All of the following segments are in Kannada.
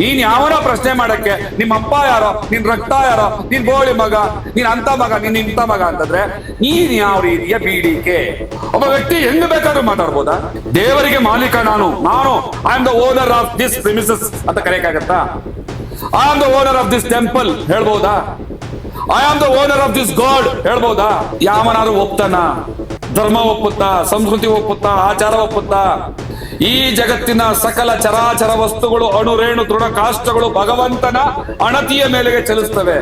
ನೀನ್ ಯಾವನೋ ಪ್ರಶ್ನೆ ಮಾಡಕ್ಕೆ ನಿಮ್ಮ ಅಪ್ಪ ಯಾರೋ, ನಿನ್ ರಕ್ತ ಯಾರೋ, ನಿನ್ ಬೋಳಿ ಮಗ, ನೀನ್ ಅಂತ ಮಗ, ನೀನ್ ಇಂಥ ಮಗ ಅಂತಂದ್ರೆ, ನೀನ್ ಯಾವ ರೀತಿಯ ಬೀಡಿಕೆ? ಒಬ್ಬ ವ್ಯಕ್ತಿ ಹೆಂಗ್ ಬೇಕಾದ್ರೂ ಮಾತಾಡ್ಬೋದಾ? ದೇವರಿಗೆ ಮಾಲೀಕ ನಾನು ನಾನು I am the owner of this premises ಅಂತ ಕರೆಯಕ್ಕಾಗತ್ತಾ? I am the owner of this temple ಹೇಳ್ಬೋದಾ? I am the owner of this god ಹೇಳ್ಬೋದಾ? ಯಾವನಾದ್ರೂ ಒಪ್ತಾನ ಧರ್ಮ ಒಪ್ಪುತ್ತಾ? ಸಂಸ್ಕೃತಿ ಒಪ್ಪುತ್ತಾ? ಆಚಾರ ಒಪ್ಪುತ್ತಾ? ಈ ಜಗತ್ತಿನ ಸಕಲ ಚರಾಚರ ವಸ್ತುಗಳು ಅಣುರೇಣು ತೃಣ, ಕಾಷ್ಟಗಳು ಭಗವಂತನ ಅಣತಿಯ ಮೇಲೆಗೆ ಚಲಿಸ್ತವೆ.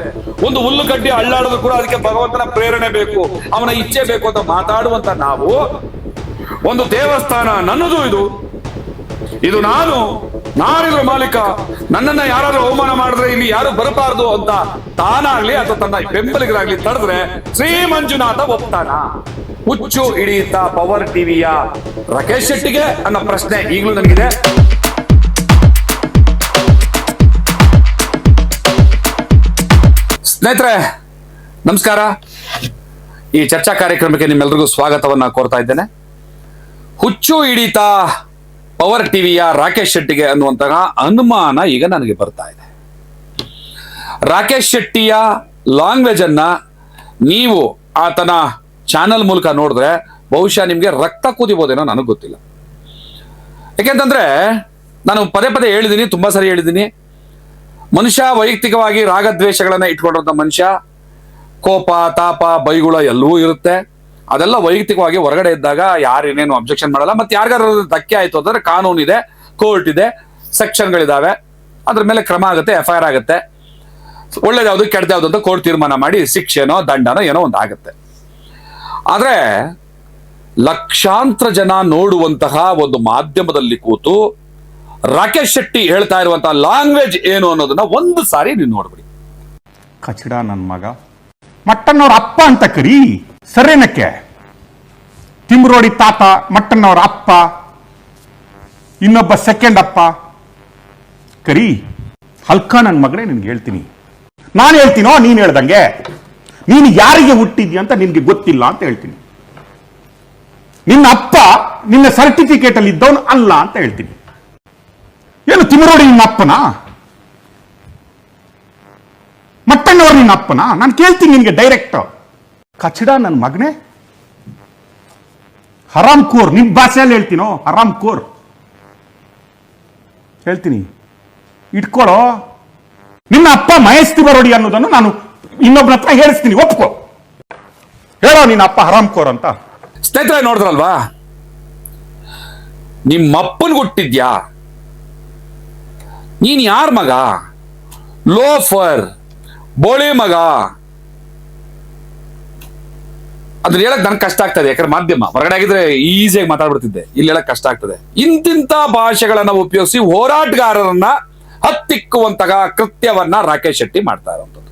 ಒಂದು ಹುಲ್ಲುಗಡ್ಡಿ ಅಳ್ಳಾಡೋದು ಕೂಡ ಅದಕ್ಕೆ ಭಗವಂತನ ಪ್ರೇರಣೆ ಬೇಕು, ಅವನ ಇಚ್ಛೆ ಬೇಕು ಅಂತ ಮಾತಾಡುವಂತ ನಾವು, ಒಂದು ದೇವಸ್ಥಾನ ನನ್ನದು ಇದು. ಇದು ನಾನು, ನಾನಿದ್ರ ಮಾಲೀಕ, ನನ್ನನ್ನ ಯಾರಾದ್ರೂ ಅವಮಾನ ಮಾಡಿದ್ರೆ ಇಲ್ಲಿ ಯಾರು ಬರಬಾರ್ದು ಅಂತ ತಾನಾಗ್ಲಿ ಅಥವಾ ತನ್ನ ಬೆಂಬಲಿಗರಾಗ್ಲಿ ತಡೆದ್ರೆ ಶ್ರೀ ಮಂಜುನಾಥ ಒಪ್ತಾನ. ಹುಚ್ಚು ಹಿಡಿಯುತ್ತಾ ಪವರ್ ಟಿವಿಯ ರಾಕೇಶ್ ಶೆಟ್ಟಿಗೆ ಅನ್ನೋ ಪ್ರಶ್ನೆ ಈಗಲೂ ನನಗಿದೆ. ಸ್ನೇಹಿತರೆ, ನಮಸ್ಕಾರ. ಈ ಚರ್ಚಾ ಕಾರ್ಯಕ್ರಮಕ್ಕೆ ನಿಮ್ಮೆಲ್ಲರಿಗೂ ಸ್ವಾಗತವನ್ನ ಕೋರ್ತಾ ಇದ್ದೇನೆ. ಹುಚ್ಚು ಹಿಡಿತ ಪವರ್ ಟಿವಿಯ ರಾಕೇಶ್ ಶೆಟ್ಟಿಗೆ ಅನ್ನುವಂತಹ ಅನುಮಾನ ಈಗ ನನಗೆ ಬರ್ತಾ ಇದೆ. ರಾಕೇಶ್ ಶೆಟ್ಟಿಯ ಲಾಂಗ್ವೇಜ್ ಅನ್ನ ನೀವು ಆತನ ಚಾನಲ್ ಮೂಲಕ ನೋಡಿದ್ರೆ ಬಹುಶಃ ನಿಮಗೆ ರಕ್ತ ಕುದಿಬೋದೇನೋ ನನಗೆ ಗೊತ್ತಿಲ್ಲ. ಯಾಕೆಂತಂದ್ರೆ ನಾನು ಪದೇ ಪದೇ ಹೇಳಿದ್ದೀನಿ ತುಂಬಾ ಸರಿ ಹೇಳಿದ್ದೀನಿ ಮನುಷ್ಯ ವೈಯಕ್ತಿಕವಾಗಿ ರಾಗದ್ವೇಷಗಳನ್ನ ಇಟ್ಕೊಂಡಿರೋ ಮನುಷ್ಯ, ಕೋಪ, ತಾಪ, ಬೈಗುಳ ಎಲ್ಲವೂ ಇರುತ್ತೆ. ಅದೆಲ್ಲ ವೈಯಕ್ತಿಕವಾಗಿ ಹೊರಗಡೆ ಇದ್ದಾಗ ಯಾರೇನೇನು ಅಬ್ಜೆಕ್ಷನ್ ಮಾಡಲ್ಲ. ಮತ್ತೆ ಯಾರಿಗಾರು ಧಕ್ಕೆ ಆಯಿತು ಅಂತಂದ್ರೆ ಕಾನೂನು ಇದೆ ಕೋರ್ಟ್ ಇದೆ ಸೆಕ್ಷನ್ಗಳಿದಾವೆ ಅದ್ರ ಮೇಲೆ ಕ್ರಮ ಆಗುತ್ತೆ ಎಫ್ ಐ ಆರ್ ಆಗುತ್ತೆ. ಒಳ್ಳೇದ್ಯಾವುದು ಯಾವುದು ಕೆಡ್ದು ಯಾವುದು ಅಂತ ಕೋರ್ಟ್ ತೀರ್ಮಾನ ಮಾಡಿ ಶಿಕ್ಷೆನೋ, ದಂಡನೋ ಏನೋ ಒಂದು ಆಗುತ್ತೆ. ಆದ್ರೆ ಲಕ್ಷಾಂತರ ಜನ ನೋಡುವಂತಹ ಒಂದು ಮಾಧ್ಯಮದಲ್ಲಿ ಕೂತು ರಾಕೇಶ್ ಶೆಟ್ಟಿ ಹೇಳ್ತಾ ಇರುವಂತಹ ಲ್ಯಾಂಗ್ವೇಜ್ ಏನು ಅನ್ನೋದನ್ನ ಒಂದು ಸಾರಿ ನೀವು ನೋಡ್ಬಿಡಿ. ಕಚಡ ನನ್ನ ಮಗ. ಮಟ್ಟನ್ನವ್ರ ಅಪ್ಪ ಅಂತ ಕರಿ, ಸರೇನಕ್ಕೆ? ತಿಮ್ರೋಡಿ ತಾತ ಮಟ್ಟನ್ನವ್ರ ಅಪ್ಪ, ಇನ್ನೊಬ್ಬ ಸೆಕೆಂಡ್ ಅಪ್ಪ. ಕರಿ, ಹಲ್ಕ ನನ್ನ ಮಗನೇ ನಿನ್ಗೆ ಹೇಳ್ತೀನಿ. ನಾನು ಹೇಳ್ತೀನೋ ನೀನು ಹೇಳ್ದಂಗೆ? ನೀನು ಯಾರಿಗೆ ಹುಟ್ಟಿದ್ಯಾ ಅಂತ ನಿನ್ಗೆ ಗೊತ್ತಿಲ್ಲ ಅಂತ ಹೇಳ್ತೀನಿ. ನಿನ್ನ ಅಪ್ಪ ನಿನ್ನ ಸರ್ಟಿಫಿಕೇಟ್ ಅಲ್ಲಿ ಇದ್ದವನು ಅಲ್ಲ ಅಂತ ಹೇಳ್ತೀನಿ. ಏನು ತಿಮ್ಮರೋಡಿ ನಿನ್ನ ಅಪ್ಪನ? ಮಟ್ಟಣ್ಣವ್ರು ನಿನ್ನ ಅಪ್ಪನ? ನಾನು ಕೇಳ್ತೀನಿ ನಿನ್ಗೆ ಡೈರೆಕ್ಟ್ ಕಚಡ ನನ್ನ ಮಗನೇ. ಹರಾಮ್ ಕೋರ್, ನಿನ್ ಭಾಷೆಯಲ್ಲಿ ಹೇಳ್ತೀನೋ? ಹರಾಮ್ ಕೋರ್. ಹೇಳ್ತೀನಿ. ಇಟ್ಕೊಳ್ಳೋ ನಿನ್ನ ಅಪ್ಪ ಮಹೇಶ್ ತಿಮ್ಮರೋಡಿ ಅನ್ನೋದನ್ನು ನಾನು ಇನ್ನೊಬ್ಬನ ಹತ್ರ ಹೇಳಿಸ್ತೀನಿ, ಒಪ್ಕೋ. ಹೇಳೋ ನಿನ್ನ ಅಪ್ಪ ಹರಾಮ್ ಕೋರ್ ಅಂತ. ಸ್ನೇಹಿತರೆ, ನೋಡಿದ್ರಲ್ವಾ? ನಿಮ್ಮಪ್ಪನ್ ಹುಟ್ಟಿದ್ಯಾ? ನೀನ್ ಯಾರ ಮಗ? ಲೋಫರ್, ಬೋಳಿ ಮಗ. ಅದ್ರ ಹೇಳಕ್ ನನ್ಗೆ ಕಷ್ಟ ಆಗ್ತದೆ, ಯಾಕಂದ್ರೆ ಮಾಧ್ಯಮ. ಹೊರಗಡೆ ಆಗಿದ್ರೆ ಈಸಿಯಾಗಿ ಮಾತಾಡ್ಬಿಡ್ತಿದ್ದೆ. ಇಲ್ಲಿ ಹೇಳಕ್ ಕಷ್ಟ ಆಗ್ತದೆ. ಇಂತಿಂತ ಭಾಷೆಗಳನ್ನ ಉಪಯೋಗಿಸಿ ಹೋರಾಟಗಾರರನ್ನ ಹತ್ತಿಕ್ಕುವಂತಹ ಕೃತ್ಯವನ್ನ ರಾಕೇಶ್ ಶೆಟ್ಟಿ ಮಾಡ್ತಾ ಇರುವಂತದ್ದು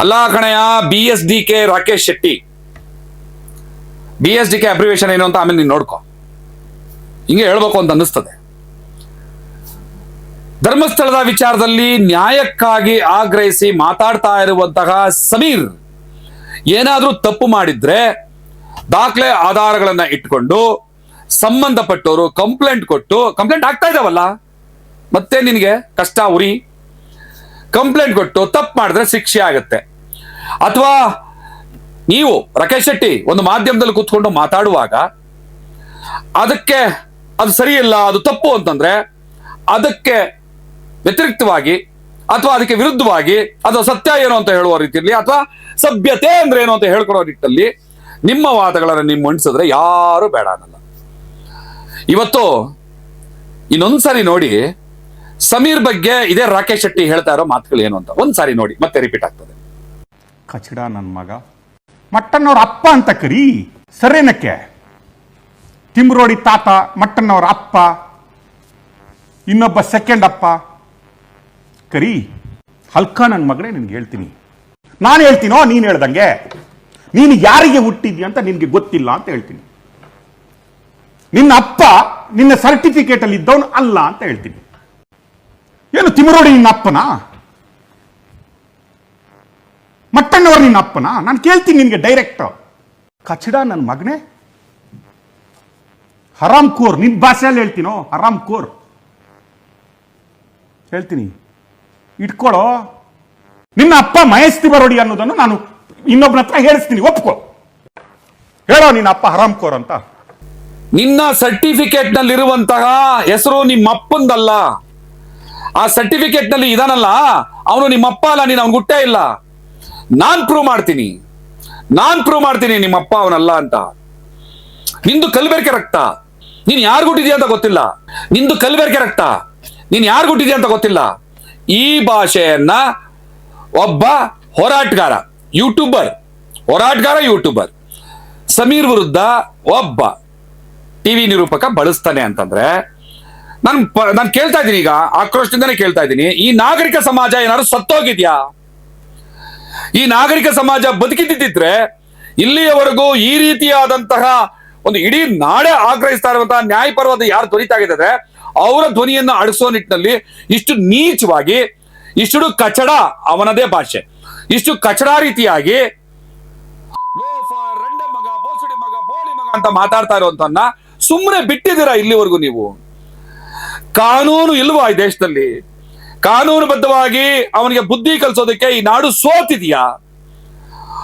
ಅಲ್ಲ ಕಣಯ್ಯ B S D K Rakesh Shetty. B S D K abbreviation ಏನು ಅಂತ ಆಮೇಲೆ ನೀನು ನೋಡ್ಕೊ. ಹಿಂಗೆ ಹೇಳ್ಬೇಕು ಅಂತ ಅನ್ನಿಸ್ತದೆ. ಧರ್ಮಸ್ಥಳದ ವಿಚಾರದಲ್ಲಿ ನ್ಯಾಯಕ್ಕಾಗಿ ಆಗ್ರಹಿಸಿ ಮಾತಾಡ್ತಾ ಇರುವಂತಹ ಸಮೀರ್ ಏನಾದರೂ ತಪ್ಪು ಮಾಡಿದ್ರೆ ದಾಖಲೆ ಆಧಾರಗಳನ್ನ ಇಟ್ಕೊಂಡು ಸಂಬಂಧಪಟ್ಟವರು ಕಂಪ್ಲೇಂಟ್ ಕೊಟ್ಟು, ಕಂಪ್ಲೇಂಟ್ ಆಗ್ತಾ ಇದಾವಲ್ಲ? ಮತ್ತೆ ನಿನಗೆ ಕಷ್ಟ, ಉರಿ? ಕಂಪ್ಲೇಂಟ್ ಕೊಟ್ಟು ತಪ್ಪು ಮಾಡಿದ್ರೆ ಶಿಕ್ಷೆ ಆಗುತ್ತೆ. ಅಥವಾ ನೀವು ರಾಕೇಶ್ ಶೆಟ್ಟಿ ಒಂದು ಮಾಧ್ಯಮದಲ್ಲಿ ಕೂತ್ಕೊಂಡು ಮಾತಾಡುವಾಗ ಅದಕ್ಕೆ ಅದು ಸರಿಯಿಲ್ಲ, ಅದು ತಪ್ಪು ಅಂತಂದ್ರೆ ಅದಕ್ಕೆ ವ್ಯತಿರಿಕ್ತವಾಗಿ ಅಥವಾ ಅದಕ್ಕೆ ವಿರುದ್ಧವಾಗಿ ಅಥವಾ ಸತ್ಯ ಏನು ಅಂತ ಹೇಳುವ ರೀತಿಯಲ್ಲಿ ಅಥವಾ ಸಭ್ಯತೆ ಅಂದ್ರೆ ಏನು ಅಂತ ಹೇಳ್ಕೊಡೋ ನಿಟ್ಟಲ್ಲಿ ನಿಮ್ಮ ವಾದಗಳನ್ನು ನೀವು ಮಂಡಿಸಿದ್ರೆ ಯಾರು ಬೇಡ ಅನ್ನಲ್ಲ. ಇವತ್ತು ಇನ್ನೊಂದ್ಸರಿ ನೋಡಿ ಸಮೀರ್ ಬಗ್ಗೆ ಇದೇ ರಾಕೇಶ್ ಶೆಟ್ಟಿ ಹೇಳ್ತಾ ಇರೋ ಮಾತುಗಳು ಏನು ಅಂತ ಒಂದ್ಸಾರಿ ನೋಡಿ, ಮತ್ತೆ ರಿಪೀಟ್ ಆಗ್ತದೆ. ಕಚಡ ನನ್ನ ಮಗ. ಮಟ್ಟನ್ನವ್ರ ಅಪ್ಪ ಅಂತ ಕರಿ, ಸರೇನಕ್ಕೆ? ತಿಮ್ರೋಡಿ ತಾತ ಮಟ್ಟನ್ನವ್ರ ಅಪ್ಪ, ಇನ್ನೊಬ್ಬ ಸೆಕೆಂಡ್ ಅಪ್ಪ. ಕರಿ, ಹಲ್ಕ ನನ್ನ ಮಗನೇ ನಿನ್ಗೆ ಹೇಳ್ತೀನಿ. ನಾನು ಹೇಳ್ತೀನೋ, ನೀನು ಹೇಳ್ದಂಗೆ. ನೀನು ಯಾರಿಗೆ ಹುಟ್ಟಿದ್ಯಾ ಅಂತ ನಿನ್ಗೆ ಗೊತ್ತಿಲ್ಲ ಅಂತ ಹೇಳ್ತೀನಿ. ನಿನ್ನ ಅಪ್ಪ ನಿನ್ನ ಸರ್ಟಿಫಿಕೇಟ್ ಅಲ್ಲಿ ಇದ್ದವನು ಅಲ್ಲ ಅಂತ ಹೇಳ್ತೀನಿ. ಏನು ತಿಮರೋಡಿ ನಿನ್ನ ಅಪ್ಪನ? ಮಟ್ಟಣ್ಣವ್ರು ನಿನ್ನ ಅಪ್ಪನ? ನಾನು ಕೇಳ್ತೀನಿ ನಿನಗೆ ಡೈರೆಕ್ಟ್ ಕಚಡ ನನ್ನ ಮಗನೇ? ಹರಾಮ್ ಕೋರ್, ನಿನ್ ಭಾಷೆಯಲ್ಲಿ ಹೇಳ್ತೀನೋ? ಹರಾಮ್ ಕೋರ್. ಹೇಳ್ತೀನಿ. ಇಟ್ಕೊಳ್ಳೋ ನಿನ್ನ ಅಪ್ಪ ಮಹೇಶ್ ತಿಮರೋಡಿ ಅನ್ನೋದನ್ನು ನಾನು ಇನ್ನೊಬ್ಬನ ಹತ್ರ ಹೇಳಿಸ್ತೀನಿ, ಒಪ್ಕೋ. ಹೇಳೋ ನಿನ್ನ ಅಪ್ಪ ಹರಾಮ್ ಕೋರ್ ಅಂತ? ನಿನ್ನ ಸರ್ಟಿಫಿಕೇಟ್ ನಲ್ಲಿರುವಂತಹ ಹೆಸರು ನಿಮ್ಮ ಅಪ್ಪಂದಲ್ಲ ಆ ಸರ್ಟಿಫಿಕೇಟ್ನಲ್ಲಿ ಇದಾನಲ್ಲ, ಅವನು ನಿಮ್ಮ ಅಪ್ಪ ಅಲ್ಲ, ನೀನು ಅವ್ನು ಗುಟ್ಟೇ ಇಲ್ಲ. ನಾನ್ ಪ್ರೂವ್ ಮಾಡ್ತೀನಿ. ನಾನ್ ಪ್ರೂವ್ ಮಾಡ್ತೀನಿ ನಿಮ್ಮ ಅಪ್ಪ ಅವನಲ್ಲ ಅಂತ. ನಿಂದು ಕಲ್ಬೆರಕೆ ರಕ್ತ. ನೀನ್ ಯಾರು ಗುಟ್ಟಿದ್ಯಾ ಅಂತ ಗೊತ್ತಿಲ್ಲ. ನಿಂದು ಕಲ್ಬೆರಕೆ ರಕ್ತ. ನೀನ್ ಯಾರು ಗುಟ್ಟಿದ್ಯಾ ಅಂತ ಗೊತ್ತಿಲ್ಲ. ಈ ಭಾಷೆಯನ್ನ ಒಬ್ಬ ಹೋರಾಟಗಾರ, ಯೂಟ್ಯೂಬರ್ ಹೋರಾಟಗಾರ, ಯೂಟ್ಯೂಬರ್, ಸಮೀರ್ ವಿರುದ್ಧ ಒಬ್ಬ ಟಿವಿ ನಿರೂಪಕ ಬಳಸ್ತಾನೆ ಅಂತಂದ್ರೆ ನಾನು ನಾನು ಕೇಳ್ತಾ ಇದ್ದೀನಿ ಈಗ, ಆಕ್ರೋಶದಿಂದನೇ ಕೇಳ್ತಾ ಇದ್ದೀನಿ. ಈ ನಾಗರಿಕ ಸಮಾಜ ಏನಾದ್ರು ಸತ್ತೋಗಿದ್ಯಾ? ಈ ನಾಗರಿಕ ಸಮಾಜ ಬದುಕಿದ್ದಿದ್ರೆ ಇಲ್ಲಿಯವರೆಗೂ ಈ ರೀತಿಯಾದಂತಹ ಒಂದು ಇಡೀ ನಾಡೆ ಆಗ್ರಹಿಸ್ತಾ ಇರುವಂತಹ ನ್ಯಾಯಪರವಾದ ಯಾರು ಧ್ವನಿತಾಗಿದ್ದಾರೆ ಅವರ ಧ್ವನಿಯನ್ನ ಅಳಿಸೋ ನಿಟ್ಟಿನಲ್ಲಿ ಇಷ್ಟು ನೀಚವಾಗಿ ಇಷ್ಟು ಕಚಡ ಅವನದೇ ಭಾಷೆ. ಇಷ್ಟು ಕಚಡ ರೀತಿಯಾಗಿ ಮಗ ಮಗ, ಬೋಳಿ ಮಗ ಅಂತ ಮಾತಾಡ್ತಾ ಇರೋಂತನ್ನ ಸುಮ್ಮನೆ ಬಿಟ್ಟಿದ್ದೀರಾ ಇಲ್ಲಿವರೆಗೂ ನೀವು? ಕಾನೂನು ಇಲ್ವಾ ಈ ದೇಶದಲ್ಲಿ? ಕಾನೂನುಬದ್ಧವಾಗಿ ಅವನಿಗೆ ಬುದ್ಧಿ ಕಲಿಸೋದಕ್ಕೆ ಈ ನಾಡು ಸೋತಿದೆಯಾ?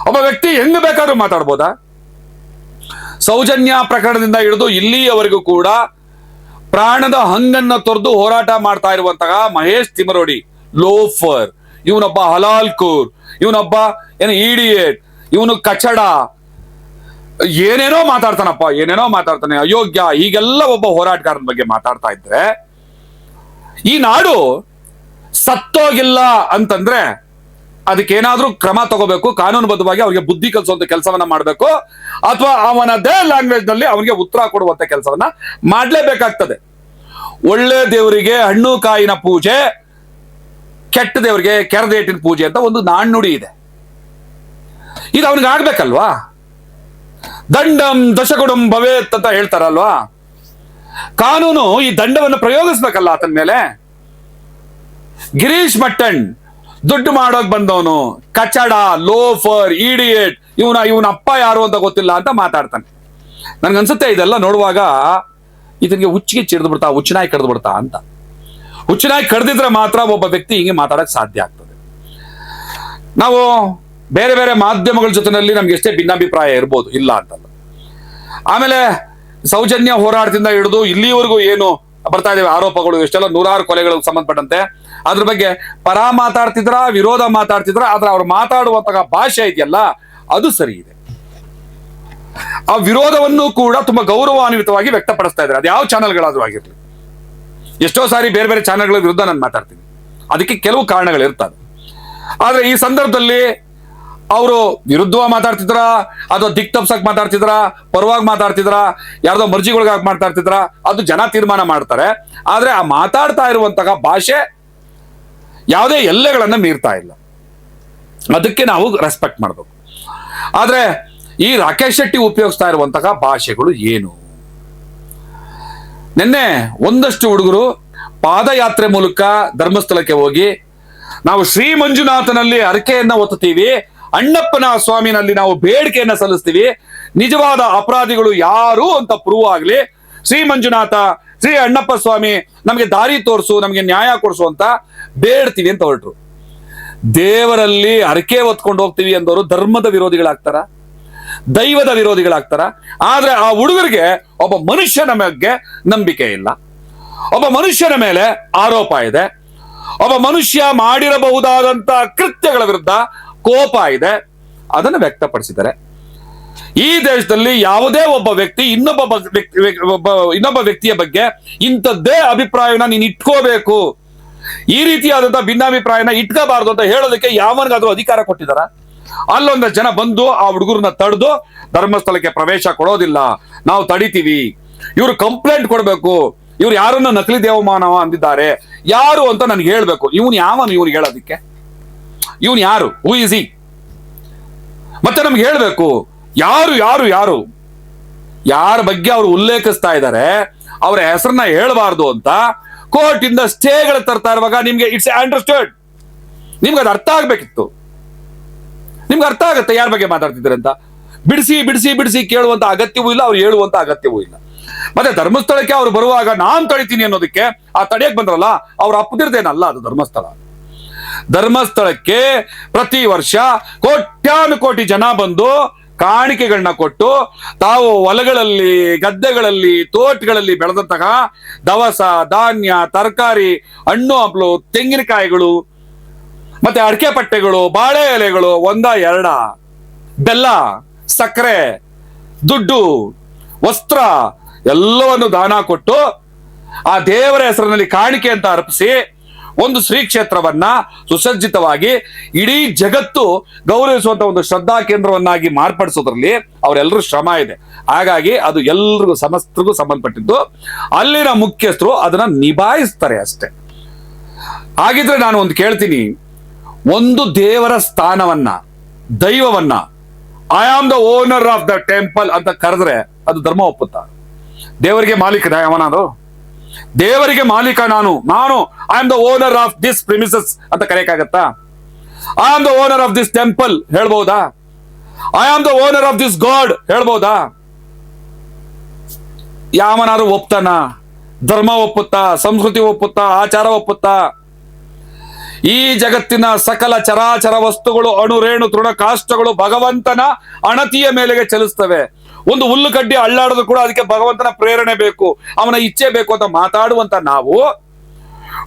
ಒಬ್ಬ ವ್ಯಕ್ತಿ ಹೆಂಗ್ ಬೇಕಾದ್ರೂ ಮಾತಾಡ್ಬೋದಾ? ಸೌಜನ್ಯ ಪ್ರಕರಣದಿಂದ ಹಿಡಿದು ಇಲ್ಲಿಯವರೆಗೂ ಕೂಡ ಪ್ರಾಣದ ಹಂಗನ್ನ ತೊರೆದು ಹೋರಾಟ ಮಾಡ್ತಾ ಇರುವಂತಹ ಮಹೇಶ್ ತಿಮರೋಡಿ ಲೋಫರ್. ಇವನೊಬ್ಬ ಹಲಾಲ್ ಕೂರ್. ಇವನೊಬ್ಬ, ಏನ ಇಡಿಯೇಟ್ ಇವನು ಕಚಡ. ಏನೇನೋ ಮಾತಾಡ್ತಾನಪ್ಪ, ಏನೇನೋ ಮಾತಾಡ್ತಾನೆ. ಅಯೋಗ್ಯ. ಹೀಗೆಲ್ಲ ಒಬ್ಬ ಹೋರಾಟಗಾರನ ಬಗ್ಗೆ ಮಾತಾಡ್ತಾ ಇದ್ರೆ ಈ ನಾಡು ಸತ್ತೋಗಿಲ್ಲ ಅಂತಂದ್ರೆ ಅದಕ್ಕೇನಾದ್ರೂ ಕ್ರಮ ತಗೋಬೇಕು, ಕಾನೂನುಬದ್ಧವಾಗಿ ಅವರಿಗೆ ಬುದ್ಧಿ ಕಲಿಸುವಂತ ಕೆಲಸವನ್ನ ಮಾಡಬೇಕು, ಅಥವಾ ಅವನದೇ ಲ್ಯಾಂಗ್ವೇಜ್ನಲ್ಲಿ ಅವನಿಗೆ ಉತ್ತರ ಕೊಡುವಂತ ಕೆಲಸವನ್ನ ಮಾಡಲೇಬೇಕಾಗ್ತದೆ. ಒಳ್ಳೆ ದೇವರಿಗೆ ಹಣ್ಣು, ಕಾಯಿನ ಪೂಜೆ, ಕೆಟ್ಟ ದೇವರಿಗೆ ಕೆರದೇಟಿನ ಪೂಜೆ ಅಂತ ಒಂದು ನಾಣ್ಣುಡಿ ಇದೆ. ಇದು ಅವನಿಗೆ ಆಗ್ಬೇಕಲ್ವಾ ದಂಡಂ ದಶಗುಡಂ ಭವೇತ್ ಅಂತ ಹೇಳ್ತಾರಲ್ವಾ? ಕಾನೂನು ಈ ದಂಡವನ್ನು ಪ್ರಯೋಗಿಸ್ಬೇಕಲ್ಲ ಆತನ ಮೇಲೆ? ಗಿರೀಶ್ ಮಟ್ಟಣ್ ದುಡ್ಡು ಮಾಡೋಕ್ ಬಂದವನು, ಕಚಡ, ಲೋಫರ್ ಇಡಿಯೇಟ್ ಇವನ ಇವನ ಅಪ್ಪ ಯಾರು ಅಂತ ಗೊತ್ತಿಲ್ಲ ಅಂತ ಮಾತಾಡ್ತಾನೆ. ನನ್ಗನ್ಸುತ್ತೆ ಇದೆಲ್ಲ ನೋಡುವಾಗ ಇದನ್ಗೆ ಹುಚ್ಚಿಗೆ ಚಿಡ್ದು ಬಿಡ್ತಾ ಹುಚ್ಚನಾಯಿ ಕಡ್ದು ಬಿಡ್ತಾ ಅಂತ. ಹುಚ್ಚನಾಯಿ ಕಡ್ದಿದ್ರೆ ಮಾತ್ರ ಒಬ್ಬ ವ್ಯಕ್ತಿ ಹಿಂಗೆ ಮಾತಾಡಕ್ ಸಾಧ್ಯ ಆಗ್ತದೆ. ನಾವು ಬೇರೆ ಬೇರೆ ಮಾಧ್ಯಮಗಳ ಜೊತೆನಲ್ಲಿ ನಮ್ಗೆ ಎಷ್ಟೇ ಭಿನ್ನಾಭಿಪ್ರಾಯ ಇರ್ಬೋದು, ಇಲ್ಲ ಅಂತಲ್ಲ. ಆಮೇಲೆ ಸೌಜನ್ಯ ಹೋರಾಟದಿಂದ ಹಿಡಿದು ಇಲ್ಲಿವರೆಗೂ ಏನು ಬರ್ತಾ ಇದಾವೆ ಆರೋಪಗಳು ಎಷ್ಟೆಲ್ಲ ನೂರಾರು ಕೊಲೆಗಳಿಗೆ ಸಂಬಂಧಪಟ್ಟಂತೆ. ಅದ್ರ ಬಗ್ಗೆ ಪರ ಮಾತಾಡ್ತಿದ್ರ, ವಿರೋಧ ಮಾತಾಡ್ತಿದ್ರ, ಆದ್ರೆ ಅವ್ರು ಮಾತಾಡುವಂತಹ ಭಾಷೆ ಇದೆಯಲ್ಲ, ಅದು ಸರಿ ಇದೆ. ಆ ವಿರೋಧವನ್ನು ಕೂಡ ತುಂಬಾ ಗೌರವಾನ್ವಿತವಾಗಿ ವ್ಯಕ್ತಪಡಿಸ್ತಾ ಇದ್ದಾರೆ. ಅದು ಯಾವ ಚಾನೆಲ್ಗಳಾದ್ರೂ ಆಗಿರ್ಲಿ. ಎಷ್ಟೋ ಸಾರಿ ಬೇರೆ ಬೇರೆ ಚಾನೆಲ್ಗಳ ವಿರುದ್ಧ ನಾನು ಮಾತಾಡ್ತೀನಿ. ಅದಕ್ಕೆ ಕೆಲವು ಕಾರಣಗಳು ಆದ್ರೆ ಈ ಸಂದರ್ಭದಲ್ಲಿ ಅವರು ವಿರುದ್ಧವಾಗಿ ಮಾತಾಡ್ತಿದ್ರ, ಅಥವಾ ದಿಕ್ ತಪ್ಸಕ್ ಮಾತಾಡ್ತಿದ್ರ, ಪರವಾಗಿ ಮಾತಾಡ್ತಿದ್ರ, ಯಾರ್ದೋ ಮರ್ಜಿಗೊಳಗಾಗಿ ಮಾತಾಡ್ತಿದ್ರ, ಅದು ಜನ ತೀರ್ಮಾನ ಮಾಡ್ತಾರೆ. ಆದ್ರೆ ಆ ಮಾತಾಡ್ತಾ ಇರುವಂತಹ ಭಾಷೆ ಯಾವುದೇ ಎಲ್ಲೆಗಳನ್ನ ಮೀರ್ತಾ ಇಲ್ಲ. ಅದಕ್ಕೆ ನಾವು ರೆಸ್ಪೆಕ್ಟ್ ಮಾಡಬೇಕು. ಆದ್ರೆ ಈ ರಾಕೇಶ್ ಶೆಟ್ಟಿ ಉಪಯೋಗಿಸ್ತಾ ಇರುವಂತಹ ಭಾಷೆಗಳು ಏನು? ನಿನ್ನೆ ಒಂದಷ್ಟು ಹುಡುಗರು ಪಾದಯಾತ್ರೆ ಮೂಲಕ ಧರ್ಮಸ್ಥಳಕ್ಕೆ ಹೋಗಿ, ನಾವು ಶ್ರೀ ಮಂಜುನಾಥನಲ್ಲಿ ಅರಕೆಯನ್ನ ಒತ್ತುತ್ತೀವಿ ಅಣ್ಣಪ್ಪನ ಸ್ವಾಮಿನಲ್ಲಿ ನಾವು ಬೇಡಿಕೆಯನ್ನ ಸಲ್ಲಿಸ್ತೀವಿ. ನಿಜವಾದ ಅಪರಾಧಿಗಳು ಯಾರು ಅಂತ ಪ್ರೂವ್ ಆಗ್ಲಿ. ಶ್ರೀ ಮಂಜುನಾಥ, ಶ್ರೀ ಅಣ್ಣಪ್ಪ ಸ್ವಾಮಿ ನಮಗೆ ದಾರಿ ತೋರಿಸು, ನಮಗೆ ನ್ಯಾಯ ಕೊಡಿಸು ಅಂತ ಬೇಡ್ತೀವಿ ಅಂತ ಹೊರಟ್ರು. ದೇವರಲ್ಲಿ ಹರಕೆ ಹೊತ್ಕೊಂಡು ಹೋಗ್ತೀವಿ ಅಂದವರು ಧರ್ಮದ ವಿರೋಧಿಗಳಾಗ್ತಾರ, ದೈವದ ವಿರೋಧಿಗಳಾಗ್ತಾರ. ಆದ್ರೆ ಆ ಹುಡುಗರಿಗೆ ಒಬ್ಬ ಮನುಷ್ಯನ ಬಗ್ಗೆ ನಂಬಿಕೆ ಇಲ್ಲ. ಒಬ್ಬ ಮನುಷ್ಯನ ಮೇಲೆ ಆರೋಪ ಇದೆ. ಒಬ್ಬ ಮನುಷ್ಯ ಮಾಡಿರಬಹುದಾದಂತ ಕೃತ್ಯಗಳ ವಿರುದ್ಧ ಕೋಪ ಇದೆ, ಅದನ್ನು ವ್ಯಕ್ತಪಡಿಸಿದ್ದಾರೆ. ಈ ದೇಶದಲ್ಲಿ ಯಾವುದೇ ಒಬ್ಬ ವ್ಯಕ್ತಿ ಇನ್ನೊಬ್ಬ ಒಬ್ಬ ಇನ್ನೊಬ್ಬ ವ್ಯಕ್ತಿಯ ಬಗ್ಗೆ ಇಂಥದ್ದೇ ಅಭಿಪ್ರಾಯನ ನೀನು ಇಟ್ಕೋಬೇಕು. ಈ ರೀತಿಯಾದಂತಹ ಭಿನ್ನಾಭಿಪ್ರಾಯನ ಇಟ್ಕೋಬಾರ್ದು ಅಂತ ಹೇಳೋದಕ್ಕೆ ಯಾವನಿಗಾದ್ರೂ ಅಧಿಕಾರ ಕೊಟ್ಟಿದಾರ ಅಲ್ಲೊಂದ ಜನ ಬಂದು ಆ ಹುಡುಗರನ್ನ ತಡೆದು ಧರ್ಮಸ್ಥಳಕ್ಕೆ ಪ್ರವೇಶ ಕೊಡೋದಿಲ್ಲ. ನಾವು ತಡಿತೀವಿ. ಇವ್ರು ಕಂಪ್ಲೇಂಟ್ ಕೊಡಬೇಕು. ಇವ್ರು ಯಾರನ್ನ ನಕಲಿ ದೇವಮಾನವ ಅಂದಿದ್ದಾರೆ. ಯಾರು ಅಂತ ನನ್ಗೆ ಹೇಳ್ಬೇಕು. ಇವನು ಯಾವನು ಇವ್ರಿಗೆ ಹೇಳೋದಿಕ್ಕೆ? ಇವನು ಯಾರು? ಹೂ ಇಸ್ ಈ ಮತ್ತೆ ನಮ್ಗೆ ಹೇಳ್ಬೇಕು, ಯಾರು ಯಾರು ಯಾರು? ಯಾರ ಬಗ್ಗೆ ಅವರು ಉಲ್ಲೇಖಿಸ್ತಾ ಇದ್ದಾರೆ, ಅವರ ಹೆಸರನ್ನ ಹೇಳಬಾರ್ದು ಅಂತ ಕೋರ್ಟ್ ಇಂದ ಸ್ಟೇಗಳು ತರ್ತಾ ಇರುವಾಗ ನಿಮ್ಗೆ ಇಟ್ಸ್ ಅಂಡರ್ಸ್ಟ್ಯಾಂಡ್ ನಿಮ್ಗೆ ಅದು ಅರ್ಥ ಆಗ್ಬೇಕಿತ್ತು. ನಿಮ್ಗೆ ಅರ್ಥ ಆಗುತ್ತೆ ಯಾರ ಬಗ್ಗೆ ಮಾತಾಡ್ತಿದ್ರೆ ಅಂತ. ಬಿಡಿಸಿ ಬಿಡಿಸಿ ಬಿಡಿಸಿ ಕೇಳುವಂತ ಅಗತ್ಯವೂ ಇಲ್ಲ, ಅವ್ರು ಹೇಳುವಂತ ಅಗತ್ಯವೂ ಇಲ್ಲ. ಮತ್ತೆ ಧರ್ಮಸ್ಥಳಕ್ಕೆ ಅವ್ರು ಬರುವಾಗ ನಾನ್ ತಡಿತೀನಿ ಅನ್ನೋದಕ್ಕೆ ಆ ತಡೆಯಕ್ ಬಂದ್ರಲ್ಲ, ಅವ್ರು ಅಪ್ಪದಿರ್ದೇನಲ್ಲ ಅದು ಧರ್ಮಸ್ಥಳ. ಧರ್ಮಸ್ಥಳಕ್ಕೆ ಪ್ರತಿ ವರ್ಷ ಕೋಟ್ಯಾನು ಕೋಟಿ ಜನ ಬಂದು ಕಾಣಿಕೆಗಳನ್ನ ಕೊಟ್ಟು ತಾವು ಹೊಲಗಳಲ್ಲಿ, ಗದ್ದೆಗಳಲ್ಲಿ, ತೋಟಗಳಲ್ಲಿ ಬೆಳೆದಂತಹ ದವಸ, ಧಾನ್ಯ, ತರಕಾರಿ, ಹಣ್ಣು, ಹಂಪಲು, ತೆಂಗಿನಕಾಯಿಗಳು, ಮತ್ತೆ ಅಡಿಕೆ ಪಟ್ಟೆಗಳು, ಬಾಳೆ ಎಲೆಗಳು, ಒಂದ, ಎರಡ. ಬೆಲ್ಲ, ಸಕ್ಕರೆ, ದುಡ್ಡು, ವಸ್ತ್ರ ಎಲ್ಲವನ್ನು ದಾನ ಕೊಟ್ಟು ಆ ದೇವರ ಹೆಸರಿನಲ್ಲಿ ಕಾಣಿಕೆ ಅಂತ ಅರ್ಪಿಸಿ ಒಂದು ಶ್ರೀ ಕ್ಷೇತ್ರವನ್ನ ಸುಸಜ್ಜಿತವಾಗಿ ಇಡೀ ಜಗತ್ತು ಗೌರವಿಸುವಂತ ಒಂದು ಶ್ರದ್ಧಾ ಕೇಂದ್ರವನ್ನಾಗಿ ಮಾರ್ಪಡಿಸೋದ್ರಲ್ಲಿ ಅವರೆಲ್ಲರೂ ಶ್ರಮ ಇದೆ. ಹಾಗಾಗಿ ಅದು ಎಲ್ರಿಗೂ ಸಮಸ್ತರಿಗೂ ಸಂಬಂಧಪಟ್ಟಿದ್ದು ಅಲ್ಲಿನ ಮುಖ್ಯಸ್ಥರು ಅದನ್ನ ನಿಭಾಯಿಸ್ತಾರೆ ಅಷ್ಟೇ. ಹಾಗಿದ್ರೆ ನಾನು ಒಂದು ಕೇಳ್ತೀನಿ. ಒಂದು ದೇವರ ಸ್ಥಾನವನ್ನ, ದೈವವನ್ನ I am the owner of the temple ಅಂತ ಕರೆದ್ರೆ ಅದು ಧರ್ಮ ಒಪ್ಪುತ್ತಾ? ದೇವರಿಗೆ ಮಾಲೀಕ ಅವನಾದು ದೇವರಿಗೆ ಮಾಲೀಕ ನಾನು ನಾನು I am the owner of this premises ಅಂತ ಕರೆಯಕ್ಕಾಗತ್ತಾ? I am the owner of this temple ಹೇಳ್ಬಹುದಾ? I am the owner of this god ಹೇಳ್ಬಹುದಾ? ಯಾವನಾರು ಒಪ್ತಾನ ಧರ್ಮ ಒಪ್ಪುತ್ತಾ? ಸಂಸ್ಕೃತಿ ಒಪ್ಪುತ್ತಾ? ಆಚಾರ ಒಪ್ಪುತ್ತಾ? ಈ ಜಗತ್ತಿನ ಸಕಲ ಚರಾಚರ ವಸ್ತುಗಳು ಅಣು ರೇಣು ತೃಣ ಕಾಷ್ಟಗಳು ಭಗವಂತನ ಅಣತಿಯ ಮೇಲೆಗೆ ಚಲಿಸ್ತವೆ. ಒಂದು ಹುಲ್ಲು ಕಡ್ಡಿ ಅಳ್ಳಾಡೋದು ಕೂಡ ಅದಕ್ಕೆ ಭಗವಂತನ ಪ್ರೇರಣೆ ಬೇಕು, ಅವನ ಇಚ್ಛೆ ಬೇಕು ಅಂತ ಮಾತಾಡುವಂತ ನಾವು,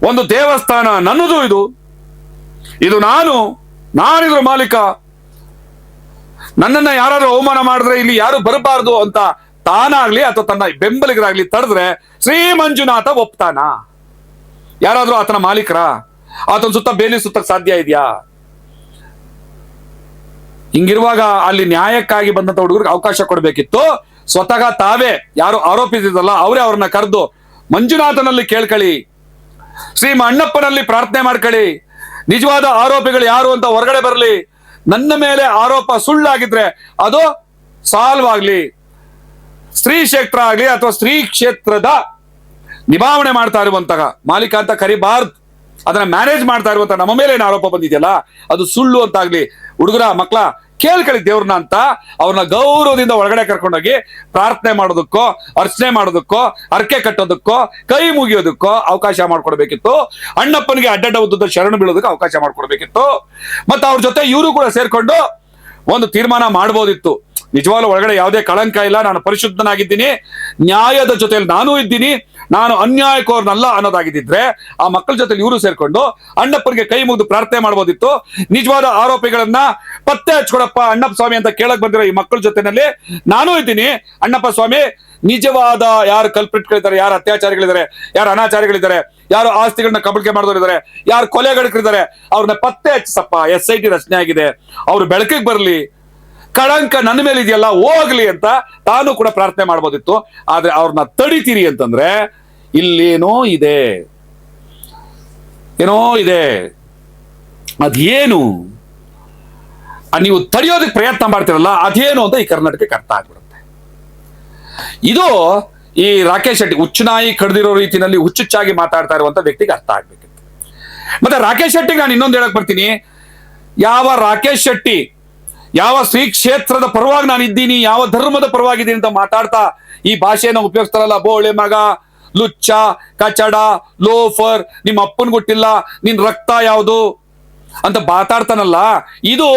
ಒಂದು ದೇವಸ್ಥಾನ ನನ್ನದು ಇದು. ಇದು ನಾನು, ನಾನಿದ್ರು ಮಾಲೀಕ. ನನ್ನನ್ನ ಯಾರಾದ್ರೂ ಅವಮಾನ ಮಾಡಿದ್ರೆ ಇಲ್ಲಿ ಯಾರು ಬರಬಾರ್ದು ಅಂತ ತಾನಾಗ್ಲಿ ಅಥವಾ ತನ್ನ ಬೆಂಬಲಿಗರಾಗ್ಲಿ ತಡೆದ್ರೆ ಶ್ರೀ ಮಂಜುನಾಥ ಒಪ್ತಾನ? ಯಾರಾದ್ರೂ ಆತನ ಮಾಲೀಕರ? ಆತನ ಸುತ್ತ ಬೇಲಿ ಸುತ್ತಕ್ಕೆ ಸಾಧ್ಯ ಇದೆಯಾ? ಹಿಂಗಿರುವಾಗ ಅಲ್ಲಿ ನ್ಯಾಯಕ್ಕಾಗಿ ಬಂದಂತ ಹುಡುಗರಿಗೆ ಅವಕಾಶ ಕೊಡಬೇಕಿತ್ತು. ಸ್ವತಃ ತಾವೇ, ಯಾರು ಆರೋಪಿಸಿದಲ್ಲ ಅವರೇ ಅವ್ರನ್ನ ಕರೆದು ಮಂಜುನಾಥನಲ್ಲಿ ಕೇಳ್ಕೊಳ್ಳಿ ಶ್ರೀ ಅಣ್ಣಪ್ಪನಲ್ಲಿ ಪ್ರಾರ್ಥನೆ ಮಾಡ್ಕೊಳ್ಳಿ ನಿಜವಾದ ಆರೋಪಿಗಳು ಯಾರು ಅಂತ ಹೊರಗಡೆ ಬರಲಿ, ನನ್ನ ಮೇಲೆ ಆರೋಪ ಸುಳ್ಳಾಗಿದ್ರೆ ಅದು ಸಾಲ್ವ್ ಆಗ್ಲಿ, ಸ್ತ್ರೀ ಕ್ಷೇತ್ರ ಆಗ್ಲಿ ಅಥವಾ ಸ್ತ್ರೀ ಕ್ಷೇತ್ರದ ನಿಭಾವಣೆ ಮಾಡ್ತಾ ಇರುವಂತಹ ಮಾಲೀಕ ಅಂತ ಕರಿಬಾರ್ದು ಅದನ್ನ ಮ್ಯಾನೇಜ್ ಮಾಡ್ತಾ ಇರುವಂತ ನಮ್ಮ ಮೇಲೆ ಏನು ಆರೋಪ ಬಂದಿದೆಯಲ್ಲ, ಅದು ಸುಳ್ಳು ಅಂತ ಆಗ್ಲಿ. ಹುಡುಗರ ಮಕ್ಕಳ ಕೇಳ್ಕೊಳ್ಳಿ ದೇವ್ರನ್ನ ಅಂತ ಅವ್ರನ್ನ ಗೌರವದಿಂದ ಒಳಗಡೆ ಕರ್ಕೊಂಡೋಗಿ ಪ್ರಾರ್ಥನೆ ಮಾಡೋದಕ್ಕೋ, ಅರ್ಚನೆ ಮಾಡೋದಕ್ಕೋ ಅರ್ಕೆ ಕಟ್ಟೋದಕ್ಕೋ, ಕೈ ಮುಗಿಯೋದಕ್ಕೋ ಅವಕಾಶ ಮಾಡ್ಕೊಡ್ಬೇಕಿತ್ತು. ಅಣ್ಣಪ್ಪನಿಗೆ ಅಡ್ಡಡ್ಡ ಉದ್ದದ ಶರಣು ಬೀಳೋದಕ್ಕೆ ಅವಕಾಶ ಮಾಡ್ಕೊಡ್ಬೇಕಿತ್ತು. ಮತ್ತೆ ಅವ್ರ ಜೊತೆ ಇವರು ಕೂಡ ಸೇರ್ಕೊಂಡು ಒಂದು ತೀರ್ಮಾನ ಮಾಡ್ಬೋದಿತ್ತು. ನಿಜವಾಗ್ಲೂ ಒಳಗಡೆ ಯಾವುದೇ ಕಳಂಕ ಇಲ್ಲ. ನಾನು ಪರಿಶುದ್ಧನಾಗಿದ್ದೀನಿ. ನ್ಯಾಯದ ಜೊತೆಯಲ್ಲಿ ನಾನು ಇದ್ದೀನಿ. ನಾನು ಅನ್ಯಾಯಕೋರ್ನಲ್ಲ ಅನ್ನೋದಾಗಿದ್ದಿದ್ರೆ ಆ ಮಕ್ಕಳ ಜೊತೆ ಇವರು ಸೇರ್ಕೊಂಡು ಅಣ್ಣಪ್ಪನಿಗೆ ಕೈ ಮುಗಿದು ಪ್ರಾರ್ಥನೆ ಮಾಡ್ಬೋದಿತ್ತು. ನಿಜವಾದ ಆರೋಪಿಗಳನ್ನ ಪತ್ತೆ ಹಚ್ಕೊಡಪ್ಪ ಅಣ್ಣಪ್ಪ ಸ್ವಾಮಿ ಅಂತ ಕೇಳಕ್ ಬಂದಿರೋ ಈ ಮಕ್ಕಳ ಜೊತೆನಲ್ಲಿ ನಾನು ಇದ್ದೀನಿ. ಅಣ್ಣಪ್ಪ ಸ್ವಾಮಿ ನಿಜವಾದ ಯಾರು ಕಲ್ಪಿಟ್ಗಳಿದ್ದಾರೆ ಯಾರು ಅತ್ಯಾಚಾರಿಗಳಿದ್ದಾರೆ, ಯಾರು ಅನಾಚಾರಿಗಳಿದ್ದಾರೆ ಯಾರು ಆಸ್ತಿಗಳನ್ನ ಕಬಳಿಕೆ ಮಾಡಿದವರಿದ್ದಾರೆ ಯಾರು ಕೊಲೆಗಡಕರಿದ್ದಾರೆ ಅವ್ರನ್ನ ಪತ್ತೆ ಹಚ್ಚಿಸಪ್ಪ ಎಸ್ ಐ ಟಿ ರಚನೆ ಆಗಿದೆ. ಅವ್ರು ಬೆಳಕಿಗೆ ಬರಲಿ, ಕಳಂಕ ನನ್ನ ಮೇಲೆ ಇದೆಯಲ್ಲ, ಹೋಗ್ಲಿ ಅಂತ ತಾನು ಕೂಡ ಪ್ರಾರ್ಥನೆ ಮಾಡ್ಬೋದಿತ್ತು. ಆದ್ರೆ ಅವ್ರನ್ನ ತಡಿತೀರಿ ಅಂತಂದ್ರೆ, ಇಲ್ಲೇನೋ ಇದೆ. ಏನೋ ಇದೆ. ಅದೇನು? ನೀವು ತಡೆಯೋದಕ್ಕೆ ಪ್ರಯತ್ನ ಮಾಡ್ತಿರಲ್ಲ, ಅದೇನು ಅಂತ ಈ ಕರ್ನಾಟಕಕ್ಕೆ ಅರ್ಥ ಆಗ್ಬಿಡುತ್ತೆ. ಇದು ಈ ರಾಕೇಶ್ ಶೆಟ್ಟಿ ಹುಚ್ಚುನಾಯಿ ಕಡ್ದಿರೋ ರೀತಿಯಲ್ಲಿ ಹುಚ್ಚುಚ್ಚಾಗಿ ಮಾತಾಡ್ತಾ ಇರುವಂತ ವ್ಯಕ್ತಿಗೆ ಅರ್ಥ ಆಗ್ಬೇಕಿತ್ತು ಮತ್ತೆ ರಾಕೇಶ್ ಶೆಟ್ಟಿಗೆ ನಾನು ಇನ್ನೊಂದು ಹೇಳಕ್ ಬರ್ತೀನಿ. ಯಾವ ರಾಕೇಶ್ ಶೆಟ್ಟಿ, ಯಾವ ಶ್ರೀ ಕ್ಷೇತ್ರದ ಪರವಾಗಿ ನಾನು ಇದ್ದೀನಿ, ಯಾವ ಧರ್ಮದ ಪರವಾಗಿದ್ದೀನಿ ಅಂತ ಮಾತಾಡ್ತಾ ಈ ಭಾಷೆಯನ್ನು ಉಪಯೋಗಿಸ್ತಾರಲ್ಲ ಬೋಳೆ ಮಗ, ಲುಚ್ಚ, ಕಚಡ, ಲೋಫರ್, ನಿಮ್ಮ ಅಪ್ಪನ್ ಗೊತ್ತಿಲ್ಲ, ನಿನ್ ರಕ್ತ ಯಾವುದು ಅಂತ ಮಾತಾಡ್ತಾನಲ್ಲ, ಇದು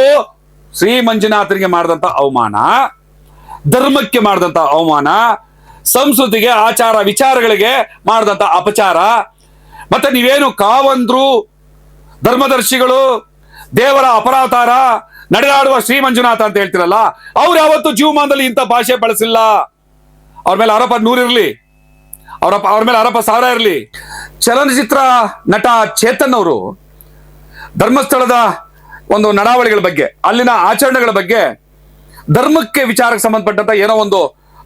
ಶ್ರೀ ಮಂಜುನಾಥನಿಗೆ ಮಾಡಿದಂತ ಅವಮಾನ, ಧರ್ಮಕ್ಕೆ ಮಾಡಿದಂತ ಅವಮಾನ ಸಂಸ್ಕೃತಿಗೆ ಆಚಾರ ವಿಚಾರಗಳಿಗೆ ಮಾಡಿದಂತ ಅಪಚಾರ. ಮತ್ತೆ ನೀವೇನು ಕಾವಂದ್ರು, ಧರ್ಮದರ್ಶಿಗಳು, ದೇವರ ಅಪರಾತಾರ, ನಡೆದಾಡುವ ಶ್ರೀ ಮಂಜುನಾಥ ಅಂತ ಹೇಳ್ತಿರಲ್ಲ, ಅವ್ರು ಯಾವತ್ತು ಜೀವಮಾನದಲ್ಲಿ ಇಂಥ ಭಾಷೆ ಬಳಸಿಲ್ಲ. ಅವ್ರ ಮೇಲೆ ಆರೋಪ ನೂರಿರಲಿ ಅವರ ಅವ್ರ ಮೇಲೆ ಆರೋಪ ಸಾವಿರ ಇರಲಿ. ಚಲನಚಿತ್ರ ನಟ ಚೇತನ್ ಅವರು ಧರ್ಮಸ್ಥಳದ ಒಂದು ನಡಾವಳಿಗಳ ಬಗ್ಗೆ, ಅಲ್ಲಿನ ಆಚರಣೆಗಳ ಬಗ್ಗೆ ಧರ್ಮಕ್ಕೆ ವಿಚಾರಕ್ಕೆ ಸಂಬಂಧಪಟ್ಟಂತ ಏನೋ ಒಂದು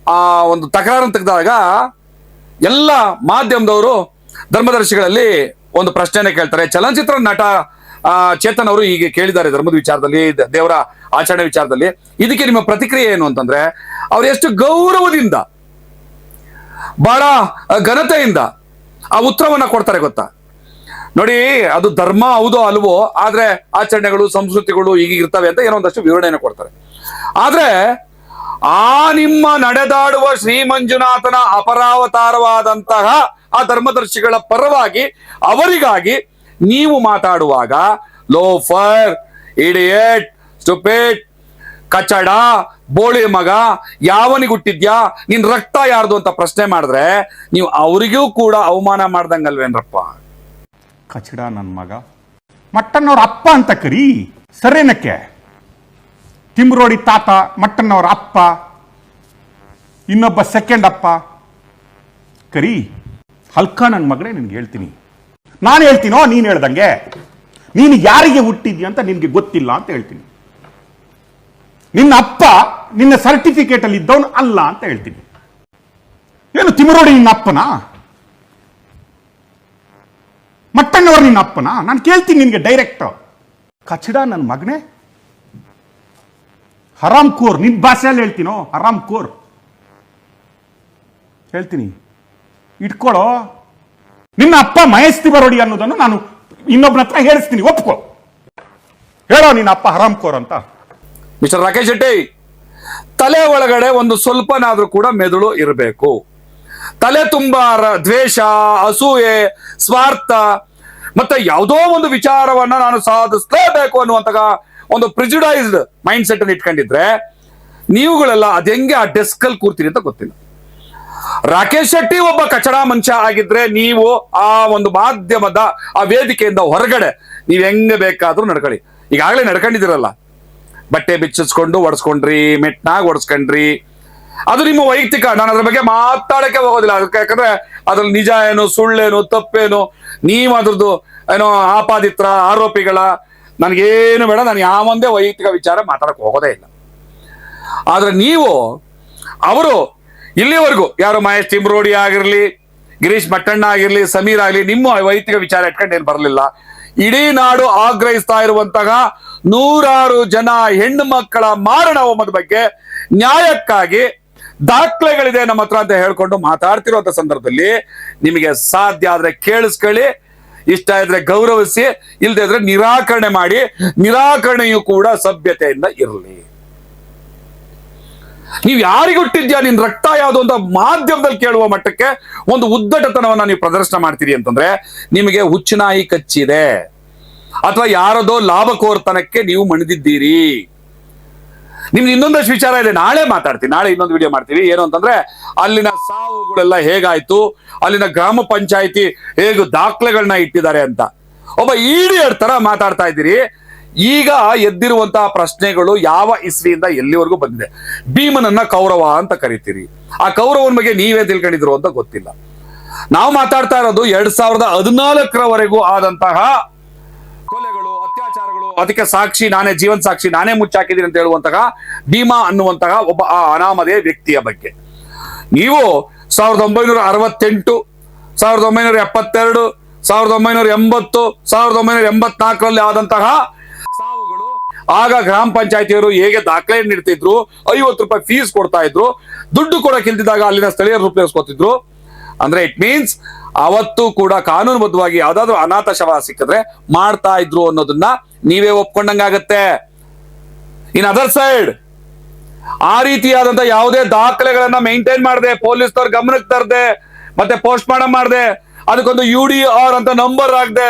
ಆ ಒಂದು ತಕರಾರನ್ನು ತೆಗೆದಾಗ ಎಲ್ಲ ಮಾಧ್ಯಮದವರು ಧರ್ಮದರ್ಶಿಗಳಲ್ಲಿ ಒಂದು ಪ್ರಶ್ನೆನೇ ಕೇಳ್ತಾರೆ. ಚಲನಚಿತ್ರ ನಟ ಚೇತನ್ ಅವರು ಹೀಗೆ ಕೇಳಿದ್ದಾರೆ ಧರ್ಮದ ವಿಚಾರದಲ್ಲಿ ದೇವರ ಆಚರಣೆ ವಿಚಾರದಲ್ಲಿ. ಇದಕ್ಕೆ ನಿಮ್ಮ ಪ್ರತಿಕ್ರಿಯೆ ಏನು ಅಂತಂದ್ರೆ, ಅವ್ರು ಎಷ್ಟು ಗೌರವದಿಂದ, ಬಹಳ ಘನತೆಯಿಂದ ಆ ಉತ್ತರವನ್ನ ಕೊಡ್ತಾರೆ ಗೊತ್ತಾ? ನೋಡಿ, ಅದು ಧರ್ಮ ಹೌದೋ ಅಲ್ವೋ, ಆದ್ರೆ ಆಚರಣೆಗಳು, ಸಂಸ್ಕೃತಿಗಳು ಈಗ ಇರ್ತವೆ ಅಂತ ಏನೋ ಒಂದಷ್ಟು ವಿವರಣೆಯನ್ನು ಕೊಡ್ತಾರೆ. ಆದ್ರೆ ಆ ನಿಮ್ಮ ನಡೆದಾಡುವ ಶ್ರೀ ಮಂಜುನಾಥನ ಅಪರಾವತಾರವಾದಂತಹ ಆ ಧರ್ಮದರ್ಶಿಗಳ ಪರವಾಗಿ ಅವರಿಗಾಗಿ ನೀವು ಮಾತಾಡುವಾಗ, ಲೋಫರ್, ಇಡಿಯೇಟ್ ಸ್ಟುಪೇಟ್ ಕಚಡ, ಬೋಳಿ ಮಗ ಯಾವನಿಗುಟ್ಟಿದ್ಯಾ ನಿನ್ ರಕ್ತ ಯಾರ್ದು ಅಂತ ಪ್ರಶ್ನೆ ಮಾಡಿದ್ರೆ ನೀವು ಅವರಿಗೂ ಕೂಡ ಅವಮಾನ ಮಾಡ್ದಂಗಲ್ವೇನ್ರಪ್ಪ? ಕಚಡ ನನ್ನ ಮಗ. ಮಟ್ಟನ್ನವ್ರ ಅಪ್ಪ ಅಂತ ಕರಿ, ಸರೇನಕ್ಕೆ? ತಿಮ್ರೋಡಿ ತಾತ, ಮಟ್ಟಣ್ಣವರ ಅಪ್ಪ, ಇನ್ನೊಬ್ಬ ಸೆಕೆಂಡ್ ಅಪ್ಪ. ಕರಿ, ಹಲ್ಕ ನನ್ನ ಮಗಳೇ ನಿನ್ಗೆ ಹೇಳ್ತೀನಿ. ನಾನು ಹೇಳ್ತೀನೋ, ನೀನು ಹೇಳ್ದಂಗೆ. ನೀನು ಯಾರಿಗೆ ಹುಟ್ಟಿದ್ಯಾ ಅಂತ ನಿನಗೆ ಗೊತ್ತಿಲ್ಲ ಅಂತ ಹೇಳ್ತೀನಿ. ನಿನ್ನ ಅಪ್ಪ ನಿನ್ನ ಸರ್ಟಿಫಿಕೇಟ್ ಅಲ್ಲಿ ಇದ್ದವನು ಅಲ್ಲ ಅಂತ ಹೇಳ್ತೀನಿ. ಏನು, ತಿಮರೋಡಿ ನಿನ್ನ ಅಪ್ಪನ? ಮಟ್ಟಣ್ಣವ್ರು ನಿನ್ನ ಅಪ್ಪನ? ನಾನು ಕೇಳ್ತೀನಿ ನಿನಗೆ ಡೈರೆಕ್ಟ್ ಕಚಡ ನನ್ನ ಮಗನೇ? ಹರಾಮ್ ಕೋರ್ ನಿನ್ನ ಭಾಷೆಯಲ್ಲಿ ಹೇಳ್ತೀನೋ? ಹರಾಮ್ ಕೋರ್. ಹೇಳ್ತೀನಿ. ಇಟ್ಕೊಳ್ಳೋ ನಿನ್ನ ಅಪ್ಪ ಮಹೇಶ್ ಬರೋಡಿ ಅನ್ನೋದನ್ನು ನಾನು ಇನ್ನೊಬ್ಬನ ಹತ್ರ ಹೇಳಿಸ್ತೀನಿ, ಒಪ್ಕೋ. ಹೇಳೋ ನಿನ್ನ ಅಪ್ಪ ಹರಾಮ್ ಕೋರ್ ಅಂತ. ಮಿಸ್ಟರ್ ರಾಕೇಶ್ ಶೆಟ್ಟಿ, ತಲೆ ಒಳಗಡೆ ಒಂದು ಸ್ವಲ್ಪನಾದ್ರೂ ಕೂಡ ಮೆದುಳು ಇರಬೇಕು. ತಲೆ ತುಂಬಾ ದ್ವೇಷ, ಅಸೂಯೆ, ಸ್ವಾರ್ಥ, ಮತ್ತೆ ಯಾವುದೋ ಒಂದು ವಿಚಾರವನ್ನ ನಾನು ಸಾಧಿಸಲೇಬೇಕು ಅನ್ನುವಂತಹ ಒಂದು ಪ್ರಿಜುಡೈಸ್ಡ್ ಮೈಂಡ್ ಸೆಟ್ ಅನ್ನು ಇಟ್ಕೊಂಡಿದ್ರೆ ನೀವುಗಳೆಲ್ಲ ಅದ್ ಹೆಂಗೆ ಆ ಡೆಸ್ಕ್ ಅಲ್ಲಿ ಕೂರ್ತೀರಿ ಅಂತ ಗೊತ್ತಿಲ್ಲ. ರಾಕೇಶ್ ಶೆಟ್ಟಿ ಒಬ್ಬ ಕಚಡ ಮನುಷ್ಯ ಆಗಿದ್ರೆ ನೀವು ಆ ಒಂದು ಮಾಧ್ಯಮದ, ಆ ವೇದಿಕೆಯಿಂದ ಹೊರಗಡೆ ನೀವು ಹೆಂಗೆ ಬೇಕಾದ್ರೂ ನಡ್ಕೊಳ್ಳಿ. ಈಗಾಗಲೇ ನಡ್ಕೊಂಡಿದ್ದೀರಲ್ಲ. ಬಟ್ಟೆ ಬಿಚ್ಚಿಸ್ಕೊಂಡು ಒಡ್ಸ್ಕೊಂಡ್ರಿ, ಮೆಟ್ನಾಗ್ ಒಡ್ಸ್ಕೊಂಡ್ರಿ. ಅದು ನಿಮ್ಮ ವೈಯಕ್ತಿಕ ನಾನು ಅದ್ರ ಬಗ್ಗೆ ಮಾತಾಡಕ್ಕೆ ಹೋಗೋದಿಲ್ಲ. ಅದಕ್ಕೆ ಯಾಕಂದ್ರೆ ಅದ್ರಲ್ಲಿ ನಿಜ ಏನು ಸುಳ್ಳೇನು ತಪ್ಪೇನು, ನೀವು ಅದ್ರದ್ದು ಏನೋ ಆಪಾದಿತ್ರ, ಆರೋಪಿಗಳ ನನಗೇನು ಬೇಡ, ನಾನು ಯಾವೊಂದೇ ವೈಯಕ್ತಿಕ ವಿಚಾರ ಮಾತಾಡಕ್ಕೆ ಹೋಗೋದೇ ಇಲ್ಲ. ಆದ್ರೆ ನೀವು, ಅವರು ಇಲ್ಲಿವರೆಗೂ, ಯಾರು ಮಹೇಶ್ ತಿಮ್ರೋಡಿ ಆಗಿರಲಿ, ಗಿರೀಶ್ ಮಟ್ಟಣ್ಣ ಆಗಿರಲಿ, ಸಮೀರ್ ಆಗಲಿ ನಿಮ್ಮ ವೈಯಕ್ತಿಕ ವಿಚಾರ ಇಟ್ಕೊಂಡು ಏನು ಬರಲಿಲ್ಲ. ಇಡೀ ನಾಡು ಆಗ್ರಹಿಸ್ತಾ ಇರುವಂತಹ ನೂರಾರು ಜನ ಹೆಣ್ಣು ಮಕ್ಕಳ ಮಾರಣ ಹೋಮದ ಬಗ್ಗೆ ನ್ಯಾಯಕ್ಕಾಗಿ ದಾಖಲೆಗಳಿದೆ ನಮ್ಮ ಹತ್ರ ಅಂತ ಹೇಳ್ಕೊಂಡು ಮಾತಾಡ್ತಿರುವಂತ ಸಂದರ್ಭದಲ್ಲಿ ನಿಮಗೆ ಸಾಧ್ಯ ಆದ್ರೆ ಕೇಳಿಸ್ಕೊಳ್ಳಿ. ಇಷ್ಟ ಇದ್ರೆ ಗೌರವಿಸಿ ಇಲ್ಲದೆ ಇದ್ರೆ ನಿರಾಕರಣೆ ಮಾಡಿ, ನಿರಾಕರಣೆಯು ಕೂಡ ಸಭ್ಯತೆಯಿಂದ ಇರಲಿ. ನೀವು ಯಾರಿಗೆ ಹುಟ್ಟಿದ್ಯಾ? ನಿನ್ ರಕ್ತ ಯಾವುದು ಅಂತ ಮಾಧ್ಯಮದಲ್ಲಿ ಕೇಳುವ ಮಟ್ಟಕ್ಕೆ ಒಂದು ಉದ್ದಟತನವನ್ನ ನೀವು ಪ್ರದರ್ಶನ ಮಾಡ್ತೀರಿ ಅಂತಂದ್ರೆ, ನಿಮಗೆ ಹುಚ್ಚುನಾಯಿ ಕಚ್ಚಿದೆ. ಅಥವಾ ಯಾರದೋ ಲಾಭಕೋರ್ತನಕ್ಕೆ ನೀವು ಮಣಿದಿದ್ದೀರಿ. ನಿಮ್ಗೆ ಇನ್ನೊಂದಷ್ಟು ವಿಚಾರ ಇದೆ, ನಾಳೆ ಮಾತಾಡ್ತೀನಿ. ನಾಳೆ ಇನ್ನೊಂದು ವಿಡಿಯೋ ಮಾಡ್ತೀವಿ. ಏನು ಅಂತಂದ್ರೆ, ಅಲ್ಲಿನ ಸಾವುಗಳೆಲ್ಲ ಹೇಗಾಯ್ತು? ಅಲ್ಲಿನ ಗ್ರಾಮ ಪಂಚಾಯಿತಿ ಹೇಗೆ ದಾಖಲೆಗಳನ್ನ ಇಟ್ಟಿದ್ದಾರೆ ಅಂತ. ಒಬ್ಬ ಈಡಿಯರ್ ತರ ಮಾತಾಡ್ತಾ ಇದ್ದೀರಿ. ಈಗ ಎದ್ದಿರುವಂತಹ ಪ್ರಶ್ನೆಗಳು ಯಾವ ಇಸ್ವಿಯಿಂದ ಎಲ್ಲಿವರೆಗೂ ಬಂದಿದೆ. ಭೀಮನನ್ನ ಕೌರವ ಅಂತ ಕರಿತೀರಿ. ಆ ಕೌರವನ ಬಗ್ಗೆ ನೀವೇ ತಿಳ್ಕೊಂಡಿದ್ರು ಅಂತ ಗೊತ್ತಿಲ್ಲ. ನಾವು ಮಾತಾಡ್ತಾ ಇರೋದು ಎರಡ್ ಸಾವಿರದ ಹದಿನಾಲ್ಕರವರೆಗೂ ಆದಂತಹ ಕೊಲೆಗಳು, ಅತ್ಯಾಚಾರಗಳು, ಅದಕ್ಕೆ ಸಾಕ್ಷಿ ನಾನೇ, ಜೀವನ್ ಸಾಕ್ಷಿ ನಾನೇ ಮುಚ್ಚಾಕಿದ್ದೀನಿ ಅಂತ ಹೇಳುವಂತಹ ಭೀಮಾ ಅನ್ನುವಂತಹ ಒಬ್ಬ ಆ ಅನಾಮಧೇಯ ವ್ಯಕ್ತಿಯ ಬಗ್ಗೆ. ನೀವು ಸಾವಿರದ ಒಂಬೈನೂರ ಅರವತ್ತೆಂಟು, ಸಾವಿರದ ಒಂಬೈನೂರ ಎಪ್ಪತ್ತೆರಡು, ಸಾವಿರದ ಒಂಬೈನೂರ ಎಂಬತ್ತು, ಸಾವಿರದ ಒಂಬೈನೂರ ಎಂಬತ್ನಾಲ್ಕರಲ್ಲಿ ಆದಂತಹ ಸಾವುಗಳು. ಆಗ ಗ್ರಾಮ ಪಂಚಾಯತಿಯವರು ಹೇಗೆ ದಾಖಲೆ ನೀಡ್ತಿದ್ರು, ಐವತ್ತು ರೂಪಾಯಿ ಫೀಸ್ ಕೊಡ್ತಾ ಇದ್ರು, ದುಡ್ಡು ಕೂಡ ಇಲ್ದಿದ್ದಾಗ ಅಲ್ಲಿನ ಸ್ಥಳೀಯರು ಉಪಯೋಗಿಸ್ಕೊತಿದ್ರು ಅಂದ್ರೆ ಇಟ್ ಮೀನ್ಸ್ ಅವತ್ತು ಕೂಡ ಕಾನೂನುಬದ್ಧವಾಗಿ ಯಾವ್ದಾದ್ರು ಅನಾಥ ಶವ ಸಿಕ್ಕಿದ್ರೆ ಮಾಡ್ತಾ ಇದ್ರು ಅನ್ನೋದನ್ನ ನೀವೇ ಒಪ್ಕೊಂಡಂಗಾಗತ್ತೆ. ಇನ್ ಅದರ್ ಸೈಡ್ ಆ ರೀತಿಯಾದಂತ ಯಾವುದೇ ದಾಖಲೆಗಳನ್ನ ಮೇಂಟೈನ್ ಮಾಡದೆ ಪೊಲೀಸ್ನವ್ರ ಗಮನಕ್ಕೆ ತರದೆ, ಮತ್ತೆ ಪೋಸ್ಟ್ ಮಾರ್ಟಮ್ ಮಾಡದೆ, ಅದಕ್ಕೊಂದು ಯು ಡಿ ಆರ್ ಅಂತ ನಂಬರ್ ಆಗದೆ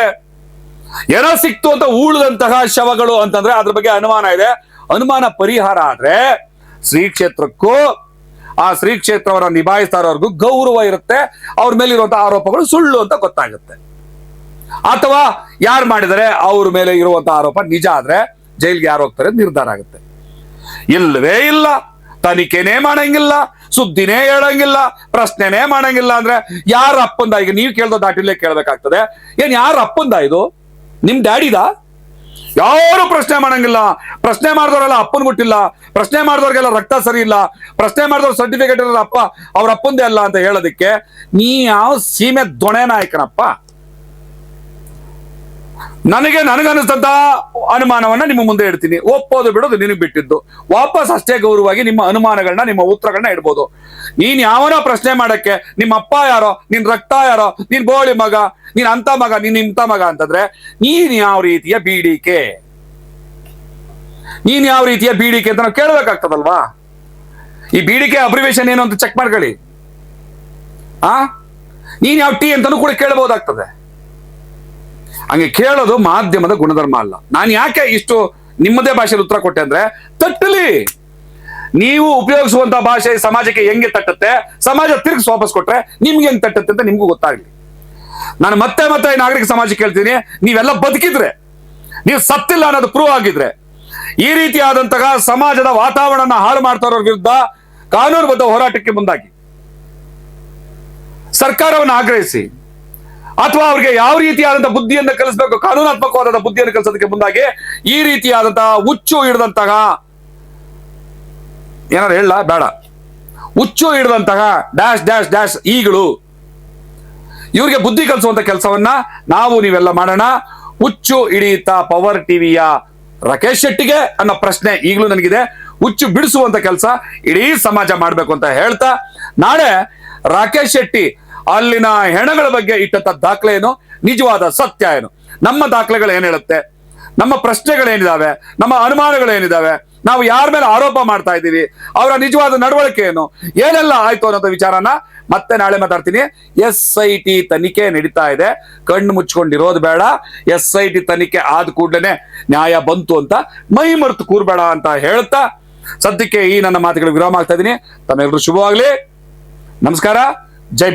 ಏನೋ ಸಿಕ್ತು ಅಂತ ಉಳಿದಂತಹ ಶವಗಳು ಅಂತಂದ್ರೆ ಅದ್ರ ಬಗ್ಗೆ ಅನುಮಾನ ಇದೆ. ಅನುಮಾನ ಪರಿಹಾರ ಆದ್ರೆ ಶ್ರೀ ಕ್ಷೇತ್ರಕ್ಕೂ ಆ ಶ್ರೀ ಕ್ಷೇತ್ರವನ್ನ ನಿಭಾಯಿಸ್ತಾ ಇರೋರ್ಗೂ ಗೌರವ ಇರುತ್ತೆ. ಅವ್ರ ಮೇಲೆ ಇರುವಂತಹ ಆರೋಪಗಳು ಸುಳ್ಳು ಅಂತ ಗೊತ್ತಾಗುತ್ತೆ. ಅಥವಾ ಯಾರು ಮಾಡಿದರೆ ಅವ್ರ ಮೇಲೆ ಇರುವಂತಹ ಆರೋಪ ನಿಜ ಆದ್ರೆ ಜೈಲ್ಗೆ ಯಾರು ಹೋಗ್ತಾರೆ ನಿರ್ಧಾರ ಆಗುತ್ತೆ. ಇಲ್ಲವೇ ಇಲ್ಲ. ತನಿಖೆನೇ ಮಾಡಂಗಿಲ್ಲ, ಸುದ್ದಿನೇ ಹೇಳಂಗಿಲ್ಲ, ಪ್ರಶ್ನೆನೇ ಮಾಡಂಗಿಲ್ಲ ಅಂದ್ರೆ ಯಾರ ಅಪ್ಪಂದ ಈಗ ನೀವು ಕೇಳ್ದ ದಾಟಿಲೇ ಕೇಳಬೇಕಾಗ್ತದೆ. ಏನ್ ಯಾರ ಅಪ್ಪಂದ ಇದು? ನಿಮ್ ಡ್ಯಾಡಿದ? ಯಾರು ಪ್ರಶ್ನೆ ಮಾಡಂಗಿಲ್ಲ. ಪ್ರಶ್ನೆ ಮಾಡಿದವರೆಲ್ಲ ಅಪ್ಪನ್ ಗುಟ್ಟಿಲ್ಲ ಪ್ರಶ್ನೆ ಮಾಡಿದವ್ರಿಗೆಲ್ಲ ರಕ್ತ ಸರಿ ಇಲ್ಲ. ಪ್ರಶ್ನೆ ಮಾಡಿದವ್ರ ಸರ್ಟಿಫಿಕೇಟ್ ಅಪ್ಪ ಅವ್ರ ಅಪ್ಪಂದೇ ಅಲ್ಲ ಅಂತ ಹೇಳೋದಕ್ಕೆ ನೀ ಯಾವ ಸೀಮೆ ದೊಣೆ ನಾಯಕನಪ್ಪ? ನನಗೆ ನನಗನ್ನಿಸ್ತಂತ ಅನುಮಾನವನ್ನ ನಿಮ್ಮ ಮುಂದೆ ಇಡ್ತೀನಿ. ಒಪ್ಪೋದು ಬಿಡೋದು ನಿನಗೆ ಬಿಟ್ಟಿದ್ದು. ವಾಪಸ್ ಅಷ್ಟೇ ಗೌರವವಾಗಿ ನಿಮ್ಮ ಅನುಮಾನಗಳನ್ನ, ನಿಮ್ಮ ಉತ್ತರಗಳನ್ನ ಇಡ್ಬೋದು. ನೀನ್ ಯಾವನೋ ಪ್ರಶ್ನೆ ಮಾಡಕ್ಕೆ, ನಿಮ್ಮ ಅಪ್ಪ ಯಾರೋ, ನಿನ್ ರಕ್ತ ಯಾರೋ, ನಿನ್ ಬೋಳಿ ಮಗ, ನೀನ್ ಅಂತ ಮಗ, ನೀನ್ ಇಂಥ ಮಗ ಅಂತಂದ್ರೆ, ನೀನ್ ಯಾವ ರೀತಿಯ ಬೀಡಿಕೆ? ನೀನ್ ಯಾವ ರೀತಿಯ ಬೀಡಿಕೆ ಅಂತ ನಾವು ಕೇಳ್ಬೇಕಾಗ್ತದಲ್ವಾ? ಈ ಬೀಡಿಕೆ ಅಬ್ರಿವೇಶನ್ ಏನು ಅಂತ ಚೆಕ್ ಮಾಡ್ಕೊಳ್ಳಿ. ಆ? ನೀನ್ ಯಾವ ಟಿ ಅಂತಾನು ಕೂಡ ಕೇಳಬಹುದಾಗ್ತದೆ ಹಂಗೆ ಕೇಳೋದು ಮಾಧ್ಯಮದ ಗುಣಧರ್ಮ ಅಲ್ಲ. ನಾನು ಯಾಕೆ ಇಷ್ಟು ನಿಮ್ಮದೇ ಭಾಷೆಯಲ್ಲಿ ಉತ್ತರ ಕೊಟ್ಟೆ ಅಂದ್ರೆ, ತಟ್ಟಲಿ. ನೀವು ಉಪಯೋಗಿಸುವಂತ ಭಾಷೆ ಸಮಾಜಕ್ಕೆ ಹೆಂಗೆ ತಟ್ಟತ್ತೆ, ಸಮಾಜ ತಿರುಗಿಸಿ ವಾಪಸ್ ಕೊಟ್ರೆ ನಿಮ್ಗೆ ಹೆಂಗ್ ತಟ್ಟತ್ತೆ ಅಂತ ನಿಮ್ಗೂ ಗೊತ್ತಾಗ್ಲಿ. ನಾನು ಮತ್ತೆ ಮತ್ತೆ ನಾಗರಿಕ ಸಮಾಜಕ್ಕೆ ಕೇಳ್ತೀನಿ, ನೀವೆಲ್ಲ ಬದುಕಿದ್ರೆ, ನೀವು ಸತ್ತಿಲ್ಲ ಅನ್ನೋದು ಪ್ರೂವ್ ಆಗಿದ್ರೆ, ಈ ರೀತಿಯಾದಂತಹ ಸಮಾಜದ ವಾತಾವರಣ ಹಾಳು ಮಾಡ್ತಾ ವಿರುದ್ಧ ಕಾನೂನುಬದ್ಧ ಹೋರಾಟಕ್ಕೆ ಮುಂದಾಗಿ. ಸರ್ಕಾರವನ್ನು ಆಗ್ರಹಿಸಿ. ಅಥವಾ ಅವ್ರಿಗೆ ಯಾವ ರೀತಿಯಾದಂತಹ ಬುದ್ಧಿಯನ್ನು ಕಲಿಸಬೇಕು ಕಾನೂನಾತ್ಮಕವಾದ ಬುದ್ಧಿಯನ್ನು ಕಲಿಸೋದಕ್ಕೆ ಮುಂದಾಗಿ ಈ ರೀತಿಯಾದಂತಹ ಹುಚ್ಚು ಹಿಡಿದಂತಹ ಏನಾರು ಹೇಳ ಬೇಡ. ಹುಚ್ಚು ಹಿಡಿದಂತಹ ಡ್ಯಾಶ್ ಡ್ಯಾಶ್ ಡ್ಯಾಶ್ ಈಗಳು. ಇವ್ರಿಗೆ ಬುದ್ಧಿ ಕಲಿಸುವಂತ ಕೆಲಸವನ್ನ ನಾವು ನೀವೆಲ್ಲ ಮಾಡೋಣ. ಹುಚ್ಚು ಹಿಡಿಯುತ್ತ ಪವರ್ ಟಿವಿಯ ರಾಕೇಶ್ ಶೆಟ್ಟಿಗೆ ಅನ್ನೋ ಪ್ರಶ್ನೆ ಈಗಲೂ ನನಗಿದೆ. ಹುಚ್ಚು ಬಿಡಿಸುವಂತ ಕೆಲಸ ಇಡೀ ಸಮಾಜ ಮಾಡಬೇಕು ಅಂತ ಹೇಳ್ತಾ ನಾಳೆ ರಾಕೇಶ್ ಶೆಟ್ಟಿ ಅಲ್ಲಿನ ಹೆಣಗಳ ಬಗ್ಗೆ ಇಟ್ಟಂತ ದಾಖಲೆ ಏನು? ನಿಜವಾದ ಸತ್ಯ ಏನು? ನಮ್ಮ ದಾಖಲೆಗಳು ಏನ್ ಹೇಳುತ್ತೆ? ನಮ್ಮ ಪ್ರಶ್ನೆಗಳೇನಿದಾವೆ ನಮ್ಮ ಅನುಮಾನಗಳೇನಿದಾವೆ ನಾವು ಯಾರ ಮೇಲೆ ಆರೋಪ ಮಾಡ್ತಾ ಇದ್ದೀವಿ? ಅವರ ನಿಜವಾದ ನಡವಳಿಕೆ ಏನು? ಏನೆಲ್ಲ ಆಯ್ತು ಅನ್ನೋದು ವಿಚಾರನ ಮತ್ತೆ ನಾಳೆ ಮಾತಾಡ್ತೀನಿ. ಎಸ್ ಐ ಟಿ ತನಿಖೆ ನಡೀತಾ ಇದೆ. ಕಣ್ಣು ಮುಚ್ಕೊಂಡಿರೋದು ಬೇಡ. ಎಸ್ ಐ ಟಿ ತನಿಖೆ ಆದ ಕೂಡಲೇ ನ್ಯಾಯ ಬಂತು ಅಂತ ಮೈ ಮರೆತು ಕೂರ್ಬೇಡ ಅಂತ ಹೇಳ್ತಾ ಸದ್ಯಕ್ಕೆ ಈ ನನ್ನ ಮಾತುಗಳಿಗೆ ವಿರಾಮ ಆಗ್ತಾ ಇದ್ದೀನಿ. ತಮ್ಮೆಲ್ಲರೂ ಶುಭವಾಗ್ಲಿ. ನಮಸ್ಕಾರ. Jai